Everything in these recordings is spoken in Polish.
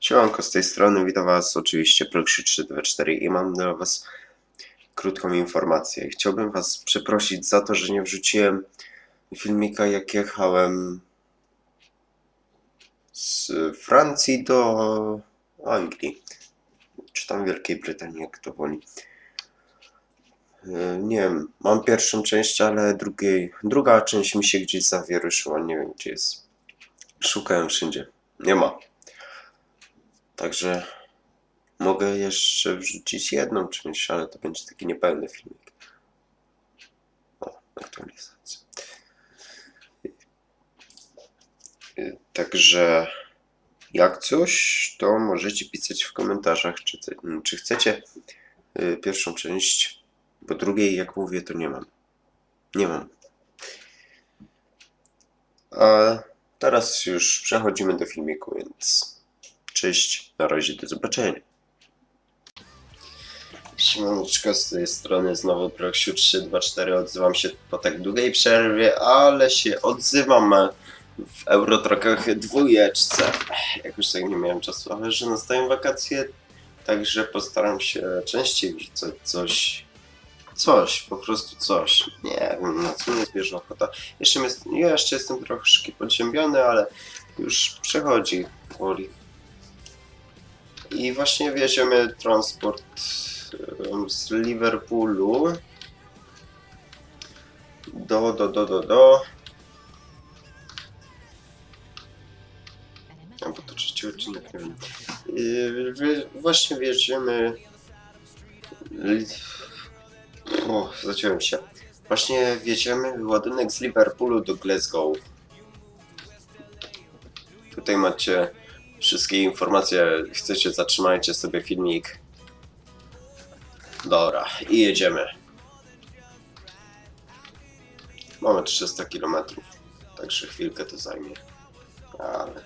Siemanko, z tej strony witam Was oczywiście Proxy 324 i mam dla Was krótką informację. Chciałbym Was przeprosić za to, że nie wrzuciłem filmika jak jechałem z Francji do Anglii, czy tam Wielkiej Brytanii, jak to woli. E, Nie wiem, mam pierwszą część, ale drugiej, druga część mi się gdzieś zawieruszyła, nie wiem gdzie jest. Szukałem wszędzie, nie ma. Także mogę jeszcze wrzucić jedną część, ale to będzie taki niepełny filmik. O, aktualizacja. Także jak coś, to możecie pisać w komentarzach, czy, czy chcecie y, pierwszą część, bo drugiej, jak mówię, to nie mam. Nie mam. A teraz już przechodzimy do filmiku, więc Cześć, na razie do zobaczenia. Siemaneczko, z tej strony znowu Proxiu 324. Odzywam się po tak długiej przerwie, ale się odzywam w Eurotrakach dwójeczce. Jakoś tak nie miałem czasu, ale że nastają wakacje, także postaram się częściej wrzucać coś. Coś, po prostu coś. Nie wiem, na co mnie zbierze ochota. Jeszcze, jest, ja jeszcze jestem troszkę podziębiony, ale już przechodzi powoli. I właśnie wieziemy transport z Liverpoolu do, do, do, do, do. A bo to trzeci odcinek, nie wiem. Wie- właśnie. Li- O, zaciąłem się. Właśnie wjedziemy ładunek z Liverpoolu do Glasgow. Tutaj macie wszystkie informacje. Chcecie, zatrzymajcie sobie filmik. Dobra, i jedziemy. Mamy 300 km, także chwilkę to zajmie. Ale.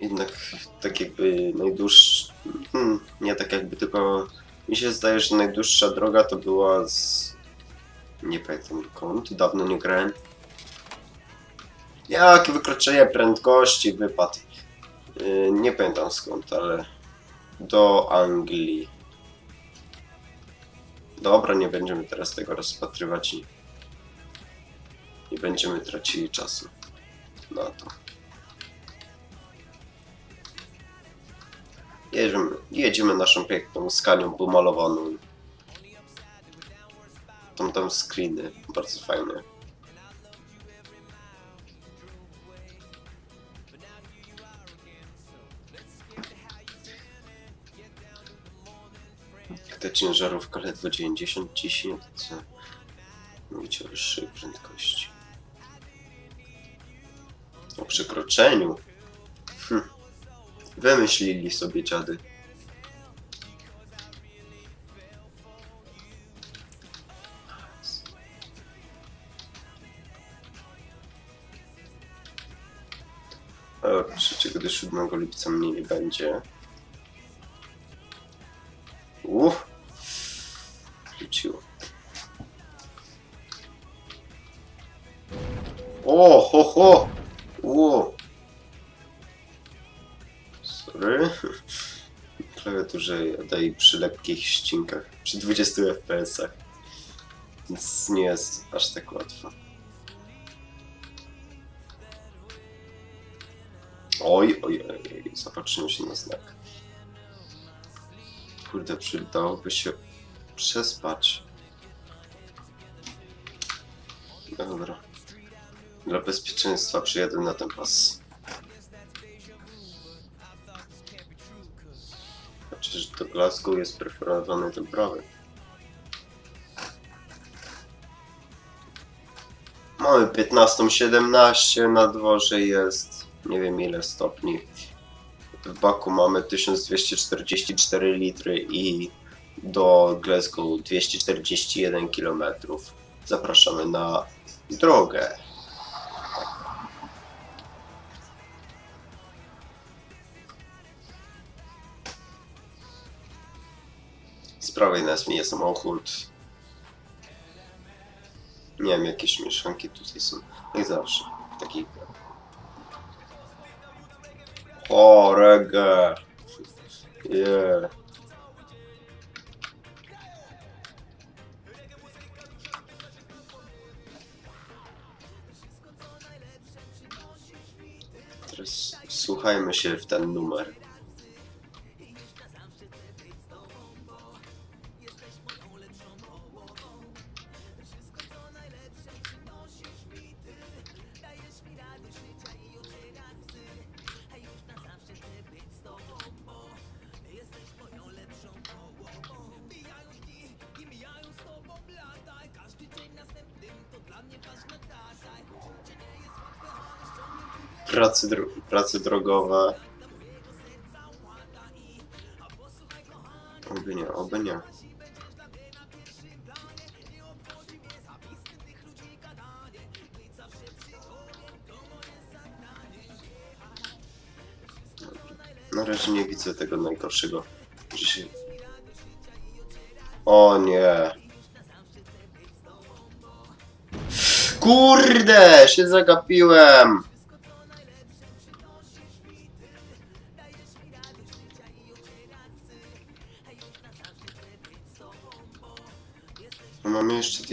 Jednak tak jakby najdłuższa. Hmm, nie tak jakby, tylko mi się zdaje, że najdłuższa droga to była z. Nie pamiętam kąt, dawno nie grałem. Jakie wykroczenie prędkości wypadł? Yy, nie pamiętam skąd, ale do Anglii. Dobra, nie będziemy teraz tego rozpatrywać i nie będziemy tracili czasu na to. Jedziemy, jedziemy naszą piękną skanią pomalowaną. Tam tam screeny, bardzo fajne. Ta ciężarówka ledwo 90 ciśnie, to co? Mówić o wyższej prędkości. O przekroczeniu. Hm. Wymyślili sobie dziady. Od 3 do 7 lipca mnie nie będzie. Lekkich ścinkach, przy 20 fps-ach. Więc nie jest aż tak łatwo. Oj, oj, oj, zapatrzymy się na znak. Kurde, przydałoby się przespać. Dobra. Dla bezpieczeństwa przyjadę na ten pas. Chociaż do Glasgow jest preferowany ten prawy. Mamy 15.17, na dworze jest nie wiem ile stopni. W baku mamy 1244 litry i do Glasgow 241 km. Zapraszamy na drogę. Prawej nas mija samochód. Nie wiem, jakieś mieszanki tutaj są. Jak zawsze. Taki O, reggae. Yeah. Teraz słuchajmy się w ten numer. Pracy, dro prace drogowe. Oby nie, oby nie. Na razie nie widzę tego najgorszego. O nie. Kurde, się zagapiłem.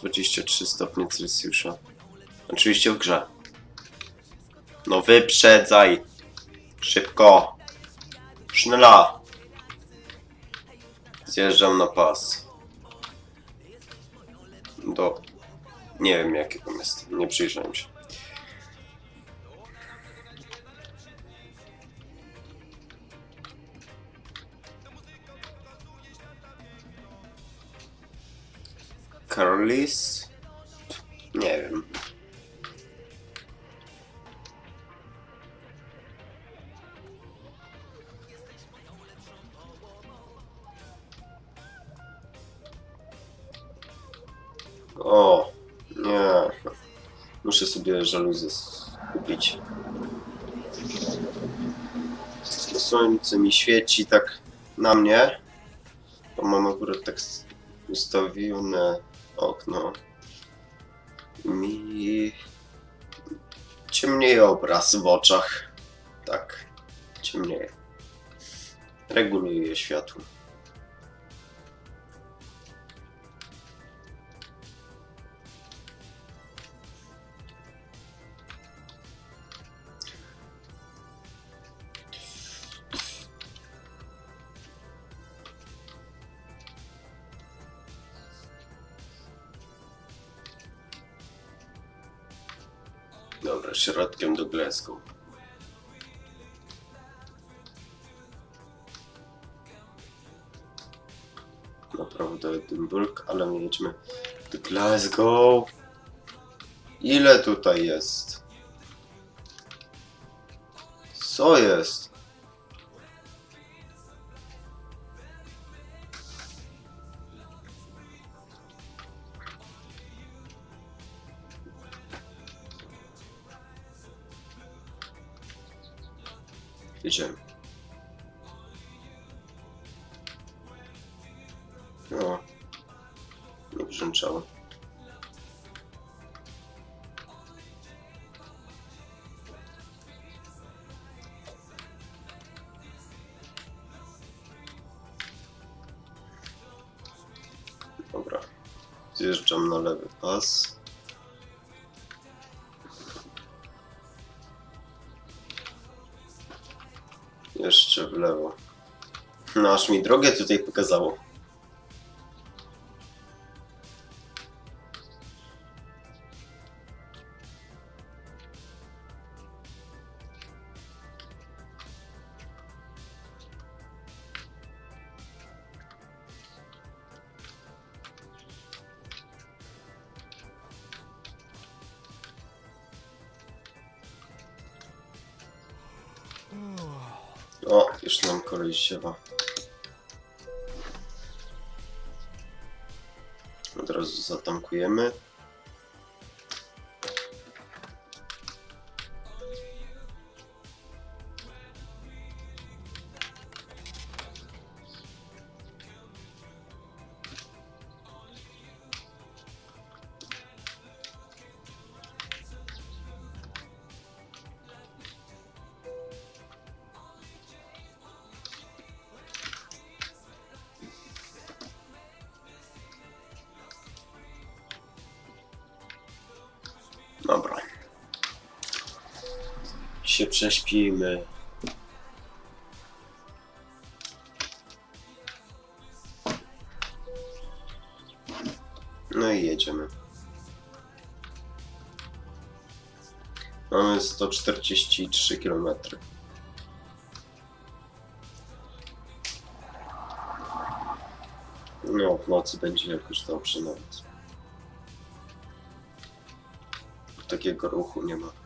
23 stopnie Celsjusza. Oczywiście w grze. No wyprzedzaj! Szybko! Sznela! Zjeżdżam na pas. Do... Nie wiem jakie tam jest, nie przyjrzałem się. Nie wiem. O, nie. Muszę sobie żaluzję kupić. Słońce mi świeci tak na mnie. Bo mam akurat tak ustawione okno. Mi ciemnieje obraz w oczach. Tak, ciemnieje. Reguluje światło. Dobra, środkiem do Glasgow. Naprawdę Edynburg, ale my jedziemy do Glasgow. Ile tutaj jest? Co jest? Jedziemy. No. Nie brzęczało. Dobra. Zjeżdżam na lewy pas. Lewo. No aż mi drogę tutaj pokazało. Już nam kolej siewa. Od razu zatankujemy. Prześpimy. No i jedziemy. Mamy 143 km. No, w nocy będzie jakoś dobrze nawet. Takiego ruchu nie ma.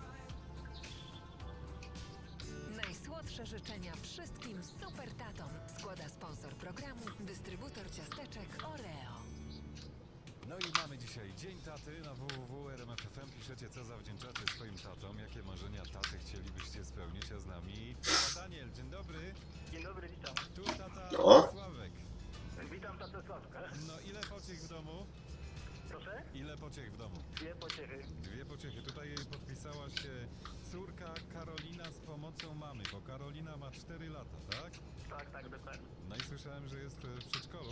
Pomocą mamy, bo Karolina ma 4 lata, tak? Tak, tak, dokładnie. No i słyszałem, że jest e, w przedszkolu.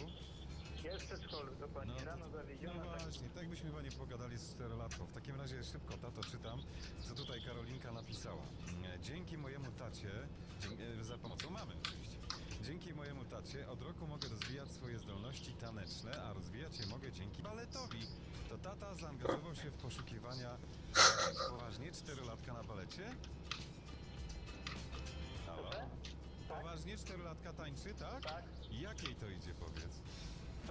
Jest w przedszkolu, dokładnie. No, Rano No zawieziona. tak. właśnie, tak byśmy chyba nie pogadali z czterolatką. W takim razie szybko, tato, czytam, co tutaj Karolinka napisała. E, Dzięki mojemu tacie, e, za pomocą mamy oczywiście, dzięki mojemu tacie od roku mogę rozwijać swoje zdolności taneczne, a rozwijać je mogę dzięki baletowi. To tata zaangażował się w poszukiwania e, poważnie czterolatka na balecie? Poważnie czterolatka tańczy, tak? tak. Jakiej to idzie, powiedz?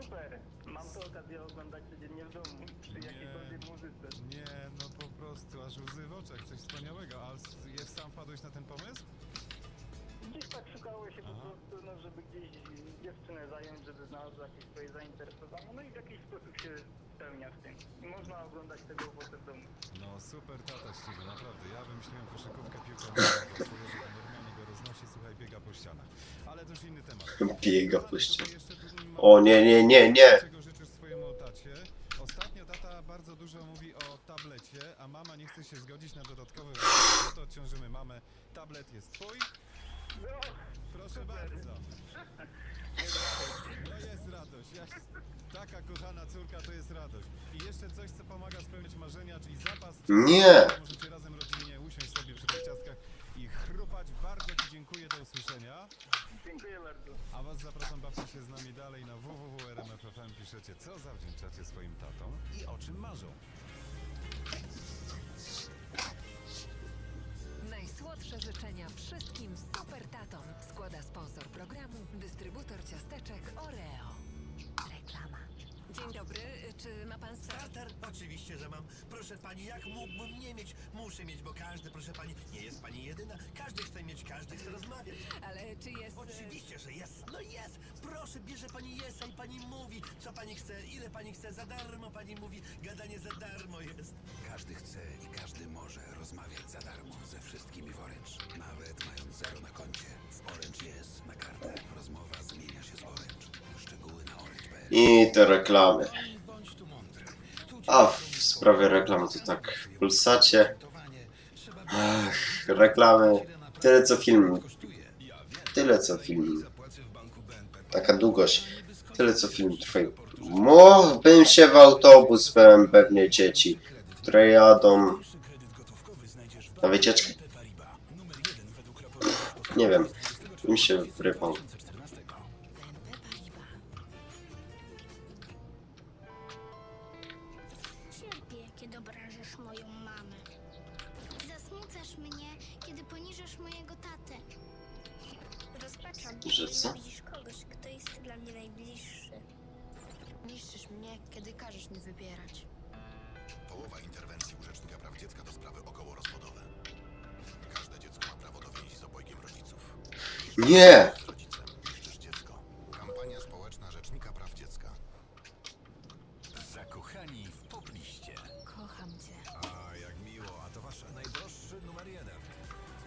Super. Mam to okazję oglądać codziennie w domu. Przy Nie. jakiejkolwiek muzyce. Nie, no po prostu aż łzy w oczach, coś wspaniałego. A s- sam wpadłeś na ten pomysł? Gdzieś tak szukało się po prostu, no, żeby gdzieś dziewczynę zająć, żeby znalazła jakieś swoje zainteresowanie. No i w jakiś sposób się spełnia w tym. I można oglądać tego owoce w domu. No super tata z ciebie, naprawdę. Ja wymyśliłem koszykówkę piłką nożną, bo normalnie go roznosi, słuchaj, biega po ścianach. Ale to już inny temat. Biega po ścianach. O nie, nie, nie, nie. Czego życzysz swojemu tacie? Ostatnio tata bardzo dużo mówi o tablecie, a mama nie chce się zgodzić na dodatkowy wydatek. No to odciążymy mamę. Tablet jest twój? Proszę bardzo. No jest radość. Ja, taka kochana córka to jest radość. I jeszcze coś, co pomaga spełniać marzenia, czyli zapas. Nie. Możecie razem rodzinnie usiąść sobie przy tych ciastkach i chrupać. Bardzo Ci dziękuję, do usłyszenia. dziękuję bardzo. A Was zapraszam, bawcie się z nami dalej na www.rmf.fm. Piszecie, co zawdzięczacie swoim tatom i o czym marzą. Pani, jak mógłbym nie mieć? Muszę mieć, bo każdy, proszę pani, nie jest pani jedyna. Każdy chce mieć, każdy chce rozmawiać. Ale czy jest... e, Oczywiście, że jest. No jest. Proszę, bierze pani jest i pani mówi, co pani chce, ile pani chce, za darmo pani mówi. Gadanie za darmo jest. Każdy chce i każdy może rozmawiać za darmo ze wszystkimi w Orange. Nawet mając zero na koncie. W Orange jest na kartę. Rozmowa zmienia się z Orange. Szczegóły na orange.pl I te reklamy. Bądź tu mądry. Tu A w sprawie reklam to tak w Pulsacie. Ach, reklamy. Tyle co film. Tyle co film. Taka długość. Tyle co film trwa. Mógłbym się w autobus pełen pewnie dzieci, które jadą na wycieczkę. Nie wiem. Bym się wrypał. Nie! dziecko. Kampania społeczna Rzecznika Praw Dziecka. Zakochani w popliście. Kocham cię. A jak miło, a to wasz najdroższy numer jeden.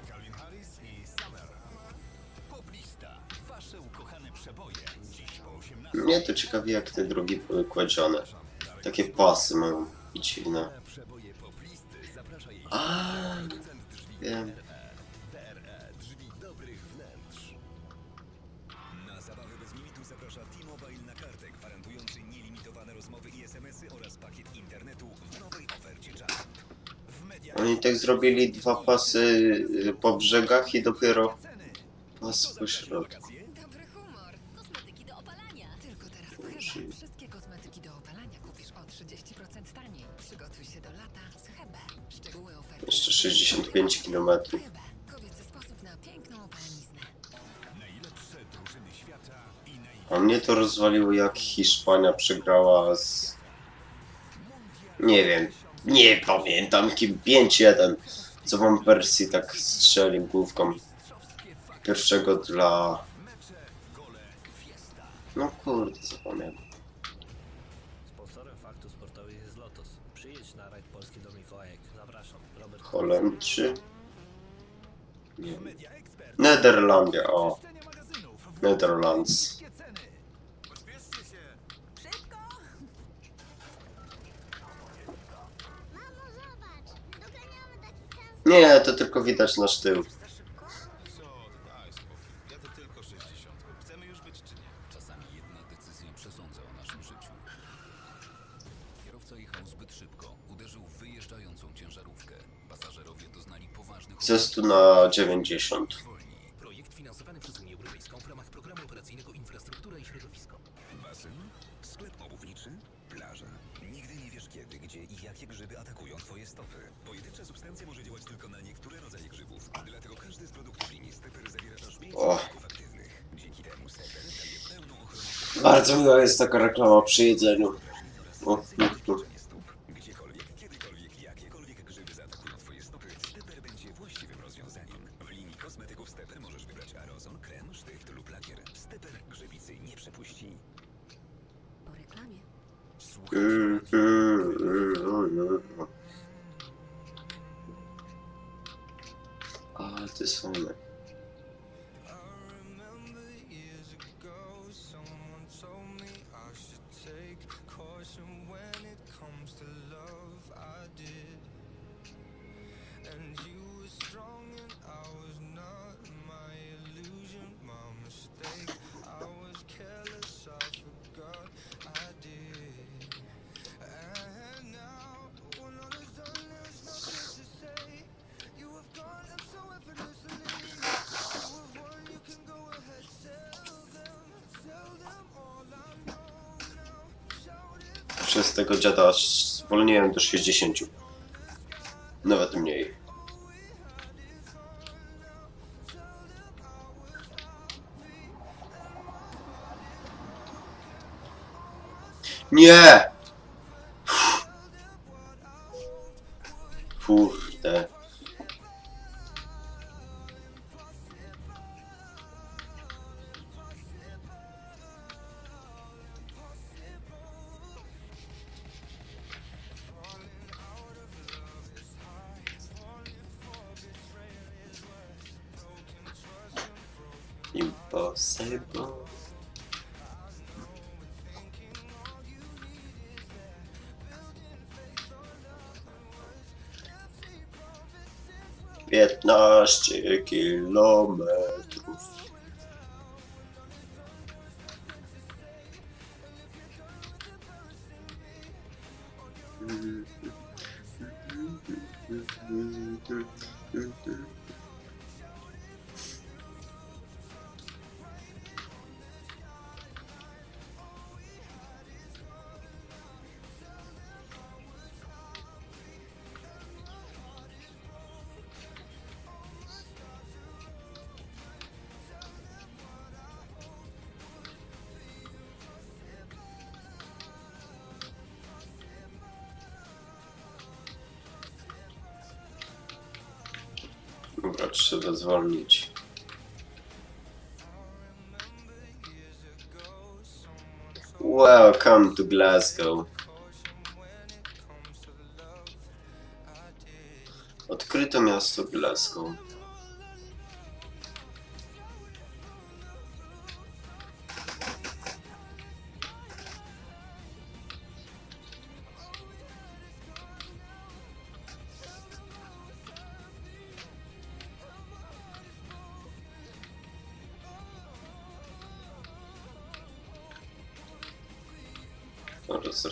Calvin Harris i Summer. Poplista. Wasze ukochane przeboje. Dziś po 18. Mnie to ciekawi jak te drogi były kładzione. Takie pasy mają i dziwne. Przeboje poplisty zaprasza jej A, producent drzwi wiem. Zrobili dwa pasy y, po brzegach i dopiero pas po środku. Dobry humor. Kosmetyki do opalania. Tylko teraz w Hebe. Wszystkie kosmetyki do opalania kupisz o 30% taniej. Przygotuj się do lata z Hebe. Szczegóły oferty. Jeszcze 65 km. Hebe. Kobiecy sposób na piękną opalaniznę. najlepsze drużyny świata i naj... A mnie to rozwaliło jak Hiszpania przegrała z... Nie wiem. Nie pamiętam kim 5-1. Co wam Persji tak strzelił główką. Pierwszego dla... No kurde, zapomniałem. Sponsorem faktu sportowych jest Lotos. Przyjedź na rajd polski do Mikołajek. Zapraszam. Robert Holendrzy? Nie. Nederlandia, o. Netherlands. Nie, to tylko widać nasz tył. Co? Daj spokój. Ja to tylko 60. Chcemy już być? Czasami jedna decyzja przesądza o naszym życiu. Kierowca jechał zbyt szybko, uderzył w wyjeżdżającą ciężarówkę. Pasażerowie doznali poważnych Ze 100 na 90. Wolni. Projekt finansowany przez Unię Europejską w ramach programu operacyjnego Infrastruktura i Środowisko. Basen? Sklep obuwniczy? Plaża. Nigdy nie wiesz kiedy, gdzie i jakie grzyby atakują twoje stopy. Pojedyncza substancja może działać tylko na niektóre rodzaje grzybów. Dlatego każdy z produktów linii zawiera aż 5 O. składników aktywnych. Dzięki temu Stepper daje pełną ochronę Bardzo miła jest taka reklama przy jedzeniu. O, no, no. Ah, this one. Tego dziada zwolniłem do 60. Nawet mniej. Nie! 15 kilometrów. go zwolnić. Welcome to Glasgow. Odkryto miasto Glasgow.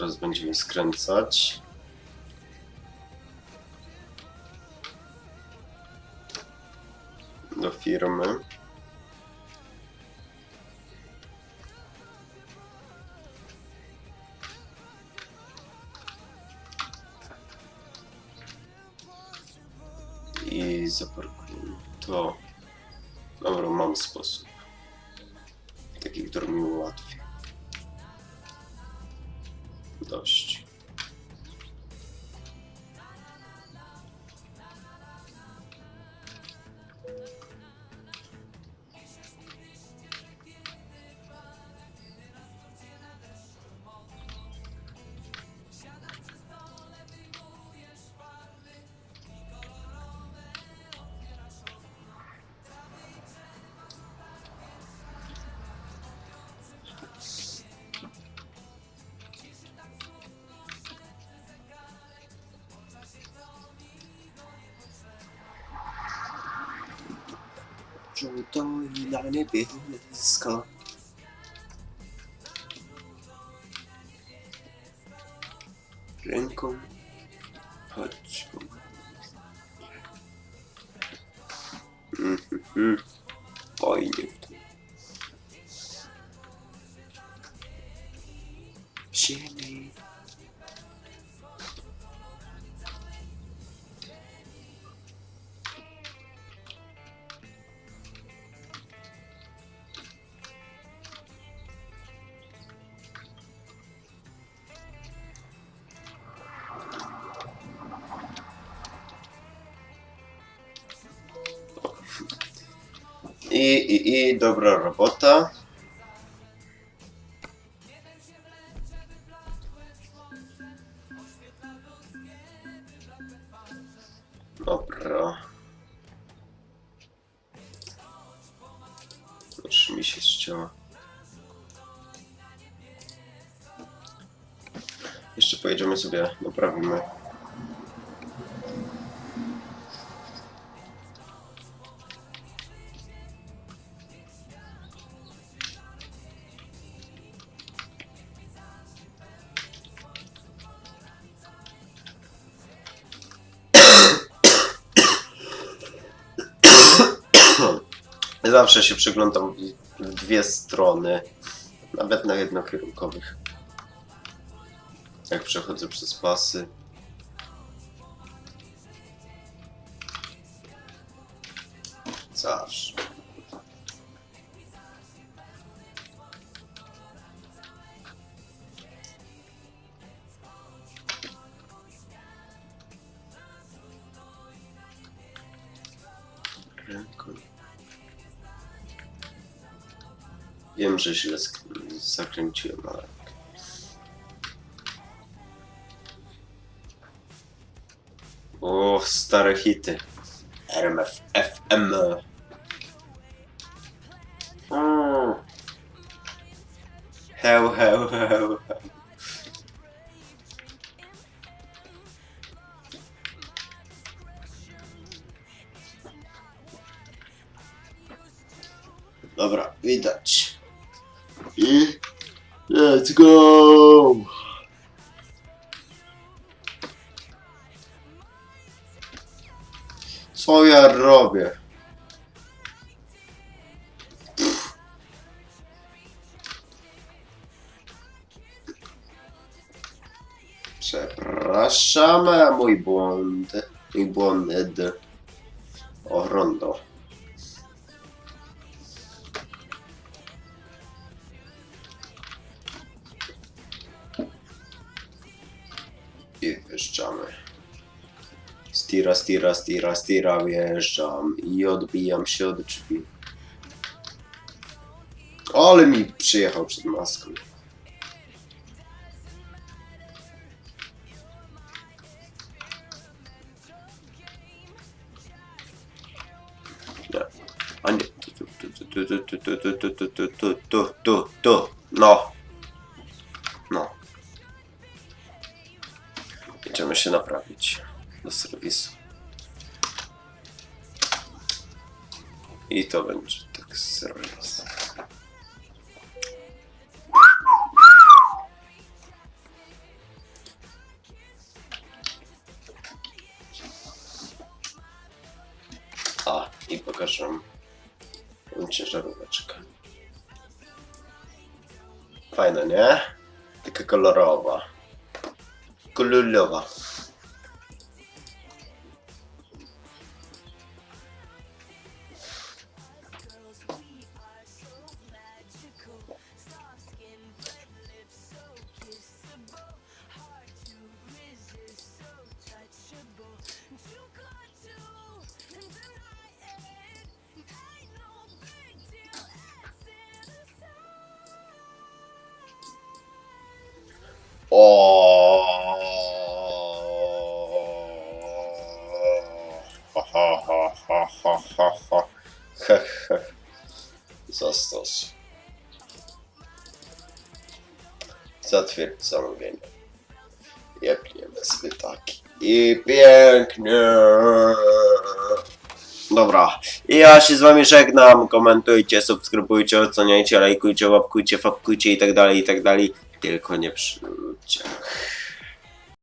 Zaraz będziemy skręcać. Do firmy. I zaparkujemy to. Dobra, mam sposób. Taki, który mi ułatwi. Dość. MB Scan. Gencom Podcom. Olha. I, i, dobra robota. Dobra. Już mi się ścięła. Jeszcze pojedziemy sobie, naprawimy. Zawsze się przyglądam w, dwie strony, nawet na jednokierunkowych. Jak przechodzę przez pasy. Zawsze. Ręką. Wiem, że źle zakręciłem, ale... O, stare hity. RMF FM. Go! Co ja robię? Przepraszam, mój błąd. Mój błąd. O, rondo. stira, stira, stira, stira, wjeżdżam i odbijam się od drzwi. Ale mi przyjechał przed maską. A nie. No. No. Będziemy się naprawić serwisu. I to będzie tak serwis. A, i pokażę wam ciężaróweczkę. Fajna, nie? Taka kolorowa. Kolorowa. Pięknie. Dobra. I ja się z wami żegnam. Komentujcie, subskrybujcie, oceniajcie, lajkujcie, łapkujcie, fapkujcie i tak dalej, i tak dalej. Tylko nie przy ludziach.